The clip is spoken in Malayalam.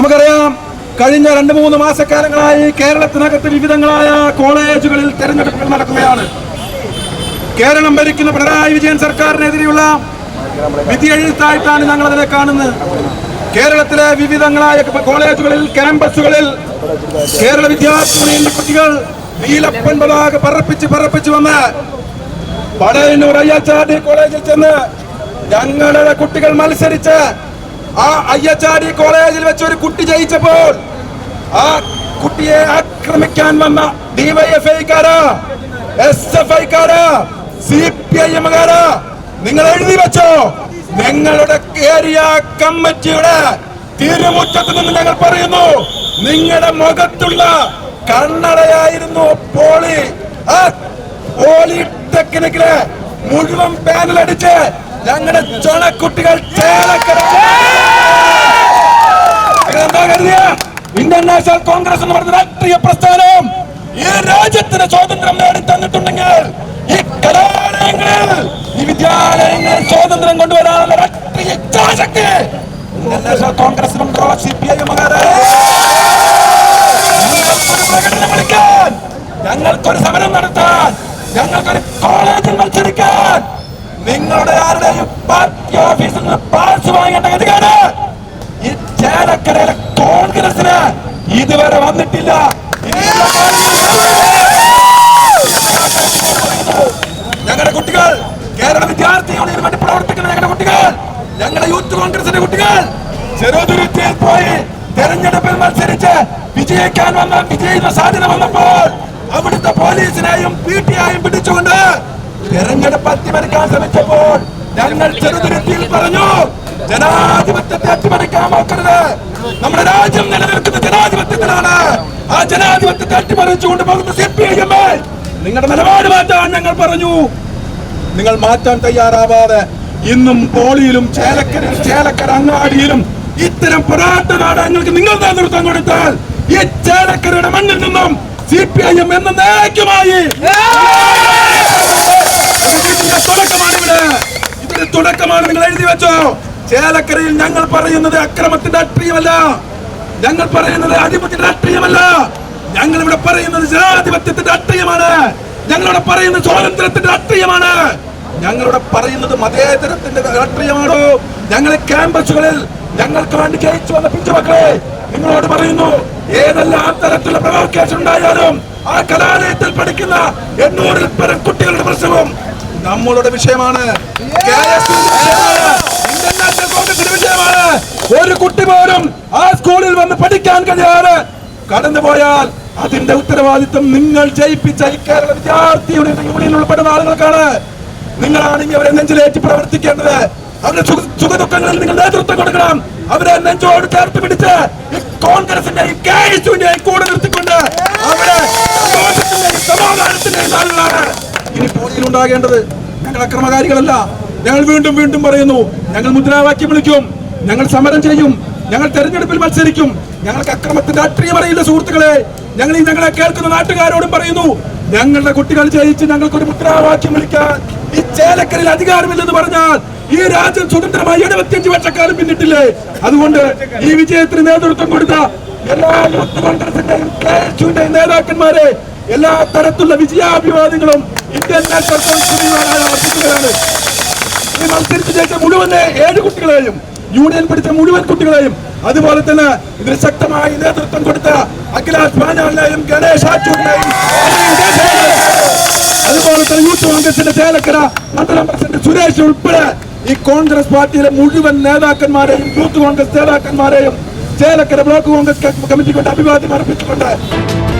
നമുക്കറിയാം കഴിഞ്ഞ രണ്ട് മൂന്ന് മാസക്കാലങ്ങളായി കേരളത്തിനകത്ത് വിവിധങ്ങളായ കോളേജുകളിൽ തെരഞ്ഞെടുപ്പുകൾ നടക്കുകയാണ്. കേരളം ഭരിക്കുന്ന പിണറായി വിജയൻ സർക്കാരിനെതിരെയുള്ള വിധിയെഴുത്തായിട്ടാണ് ഞങ്ങൾ അതിനെ കാണുന്നത്. കേരളത്തിലെ വിവിധങ്ങളായ കോളേജുകളിൽ ക്യാമ്പസുകളിൽ കേരള വിദ്യാർത്ഥി കുട്ടികൾ നീലപ്പൻ പതാക പറപ്പിച്ച് പറപ്പിച്ച് വന്ന് പടയന്നൂർ അയ്യച്ചാടി കോളേജിൽ ചെന്ന് ഞങ്ങളുടെ കുട്ടികൾ മത്സരിച്ച് ആ അയ്യച്ചാടി കോളേജിൽ വെച്ച് ഒരു കുട്ടി ജയിച്ചപ്പോൾ ആ കുട്ടിയെ ആക്രമിക്കാൻ വന്ന ഡിവൈഎഫ്ഐക്കാരാ എസ് എഫ് ഐക്കാരാ സി പി ഐ എമ്മുകാരാ നിങ്ങൾ എഴുതി വെച്ചോ. ഞങ്ങളുടെ ഏരിയ കമ്മിറ്റിയുടെ തിരുമുറ്റത്ത് നിന്ന് ഞങ്ങൾ പറയുന്നു നിങ്ങളുടെ മുഖത്തുള്ള കണ്ണടയായിരുന്നു പോളി. ആ പോളിടെക്നിക്കിൽ മുഴുവൻ പാനലടിച്ച് ഞങ്ങളുടെ ചുണക്കുട്ടികൾ എന്താ ഇന്ത്യൻ കോൺഗ്രസ് എന്ന് പറഞ്ഞ രാഷ്ട്രീയ പ്രസ്ഥാനം ഈ രാജ്യത്തിന് സ്വാതന്ത്ര്യം നേടി തന്നിട്ടുണ്ടെങ്കിൽ ഈ കലാലയങ്ങളിൽ ഈ വിദ്യാലയങ്ങളിൽ സ്വാതന്ത്ര്യം കൊണ്ടുവരാനുള്ള രാഷ്ട്രീയ ഇച്ഛാശക്തി ഇന്റർനാഷണൽ കോൺഗ്രസിനും സി പി ഐ പ്രകടനം വിളിക്കാൻ ഞങ്ങൾക്കൊരു സമരം നടത്താൻ ഞങ്ങൾക്കൊരു മത്സരിക്കാൻ നിങ്ങളുടെ ആരുടെയും പാർട്ടി ഓഫീസിൽ നിന്ന് പാസ് വാങ്ങേണ്ട ഗതികേട്. ഈ ചേലക്കരയിലെ കോൺഗ്രസിന് ഇതുവരെ വന്നിട്ടില്ല. ഞങ്ങളുടെ കുട്ടികൾ കേരള വിദ്യാർത്ഥി യൂണിയന് വേണ്ടി പ്രവർത്തിക്കുന്ന ഞങ്ങളുടെ കുട്ടികൾ ഞങ്ങളുടെ യൂത്ത് കോൺഗ്രസിന്റെ കുട്ടികൾ ചെറുതുരുത്തിയിൽ പോയി തെരഞ്ഞെടുപ്പിൽ മത്സരിച്ച് വിജയിക്കാൻ വന്ന വിജയിക്കുന്ന സാധ്യത വന്നപ്പോൾ അവിടുത്തെ പോലീസിനെയും പി ടി ആയും പിടിച്ചുകൊണ്ട് തെരഞ്ഞെടുപ്പ് അട്ടിമറിക്കാൻ ശ്രമിച്ചപ്പോൾ ഞങ്ങൾ ചെറുതുരുത്തിയിൽ പറഞ്ഞു ജനാധിപത്യത്തെ അട്ടിമറിക്കാൻ നോക്കരുത്. നമ്മുടെ രാജ്യം നിലനിൽക്കുന്ന ജനാധിപത്യത്തിലാണ്. ആ ജനാധിപത്യത്തെ അട്ടിമറിച്ചുകൊണ്ട് പോകുന്ന സി പി ഐ എം നിങ്ങളുടെ നിലപാട് മാറ്റാൻ ഞങ്ങൾ പറഞ്ഞു. നിങ്ങൾ മാറ്റാൻ തയ്യാറാവാതെ ഇന്നും പോളിയിലും ചേലക്കര ചേലക്കര അങ്ങാടിയിലും ഇത്തരം പുരാട്ട നാടകങ്ങൾക്ക് നിങ്ങൾ നേതൃത്വം കൊടുത്താൽ ഈ ചേലക്കരയുടെ മണ്ണിൽ നിന്നും സി പി ഐ എം എന്ന നേക്കുമായി ഇതിന്റെ തുടക്കമാണ് ഇതിന്റെ തുടക്കമാണ് നിങ്ങൾ എഴുതി വെച്ചോ. ചേലക്കരയിൽ ഞങ്ങൾ പറയുന്നത് അക്രമത്തിന്റെ രാഷ്ട്രീയമല്ല. ഞങ്ങൾ പറയുന്നത് ആധിപത്യത്തിന്റെ രാഷ്ട്രീയമല്ല. ഞങ്ങൾ ഇവിടെ പറയുന്നത് ജനാധിപത്യത്തിന്റെ രാഷ്ട്രീയമാണ്. ഞങ്ങളിവിടെ പറയുന്നത് സ്വാതന്ത്ര്യത്തിന്റെ രാഷ്ട്രീയമാണ്. ഞങ്ങളിവിടെ പറയുന്നത് മതേതരത്തിന്റെ രാഷ്ട്രീയമാണോ? ഞങ്ങൾ ക്യാമ്പസുകളിൽ ഞങ്ങൾക്ക് വേണ്ടി ജയിച്ചു വന്ന പിഞ്ചുമക്കളെ നിങ്ങളോട് പറയുന്നു ഏതെല്ലാം തരത്തിലുള്ള പ്രവോക്കേഷൻ ഉണ്ടായാലും ആ കലാലയത്തിൽ പഠിക്കുന്ന എണ്ണൂറിൽ പരം കുട്ടികളുടെ പ്രശ്നവും നമ്മളുടെ വിഷയമാണ്. വിഷയമാണ്. കോൺഗ്രസിന്റെ ഒരു കുട്ടി പോലും ആ സ്കൂളിൽ വന്ന് പഠിക്കാൻ കഴിയാതെ കടന്നുപോയാൽ അതിന്റെ ഉത്തരവാദിത്വം നിങ്ങൾ ജയിപ്പിച്ച ഈ കേരള വിദ്യാർത്ഥിയുടെ യൂണിയൻ ഉൾപ്പെടുന്ന ആളുകൾക്കാണ്. നിങ്ങളാണെങ്കിൽ അവരെ നെഞ്ചിലേറ്റി പ്രവർത്തിക്കേണ്ടത്. അവരുടെ സുഖ സുഖദുഃഖങ്ങളിൽ നിങ്ങൾ നേതൃത്വം കൊടുക്കണം. അവരെ നെഞ്ചോട് ചേർത്ത് പിടിച്ച് ഈ ഇനി ഉണ്ടാകേണ്ടത് ഞങ്ങൾ അക്രമകാരികളല്ല. ഞങ്ങൾ വീണ്ടും വീണ്ടും പറയുന്നു ഞങ്ങൾ മുദ്രാവാക്യം വിളിക്കും ഞങ്ങൾ സമരം ചെയ്യും ഞങ്ങൾ തെരഞ്ഞെടുപ്പിൽ മത്സരിക്കും. ഞങ്ങൾക്ക് അക്രമത്തിന്റെ രാഷ്ട്രീയം അറിയില്ല സുഹൃത്തുക്കളെ. ഞങ്ങൾ ഈ ഞങ്ങളെ കേൾക്കുന്ന നാട്ടുകാരോടും പറയുന്നു ഞങ്ങളുടെ കുട്ടികൾ ജയിച്ച് ഞങ്ങൾക്കൊരു മുദ്രാവാക്യം വിളിക്കാൻ ഈ ചേലക്കരയിൽ അധികാരമില്ലെന്ന് പറഞ്ഞാൽ ഈ രാജ്യം സ്വതന്ത്രമായി എഴുപത്തിയഞ്ച് വർഷക്കാലം പിന്നിട്ടില്ലേ? അതുകൊണ്ട് ഈ വിജയത്തിന് നേതൃത്വം കൊടുത്ത എല്ലാ യൂത്ത് കോൺഗ്രസിന്റെയും നേതാക്കന്മാരെ എല്ലാ തരത്തിലുള്ള വിജയാഭിവാദങ്ങളും ഇന്ത്യൻ നാഷണൽ കോൺഗ്രസ് അർപ്പിക്കുകയാണ് ഈ മത്സരിച്ച് ജയിച്ച മുഴുവൻ ഏഴ് കുട്ടികളെയും യൂണിയൻ പിടിച്ച മുഴുവൻ കുട്ടികളെയും അതുപോലെ തന്നെ ഇതിന് ശക്തമായി നേതൃത്വം കൊടുത്ത അഖിലാഷ് പാഞ്ഞാലിനെയും ഗണേഷ് അതുപോലെ തന്നെ യൂത്ത് കോൺഗ്രസിന്റെ ചേലക്കര മണ്ഡലം പ്രസിഡന്റ് സുരേഷ് ഉൾപ്പെടെ ഈ കോൺഗ്രസ് പാർട്ടിയിലെ മുഴുവൻ നേതാക്കന്മാരെയും യൂത്ത് കോൺഗ്രസ് നേതാക്കന്മാരെയും ചേലക്കര ബ്ലോക്ക് കോൺഗ്രസ് കമ്മിറ്റി കൊണ്ട് അഭിവാദ്യം അർപ്പിച്ചുകൊണ്ട്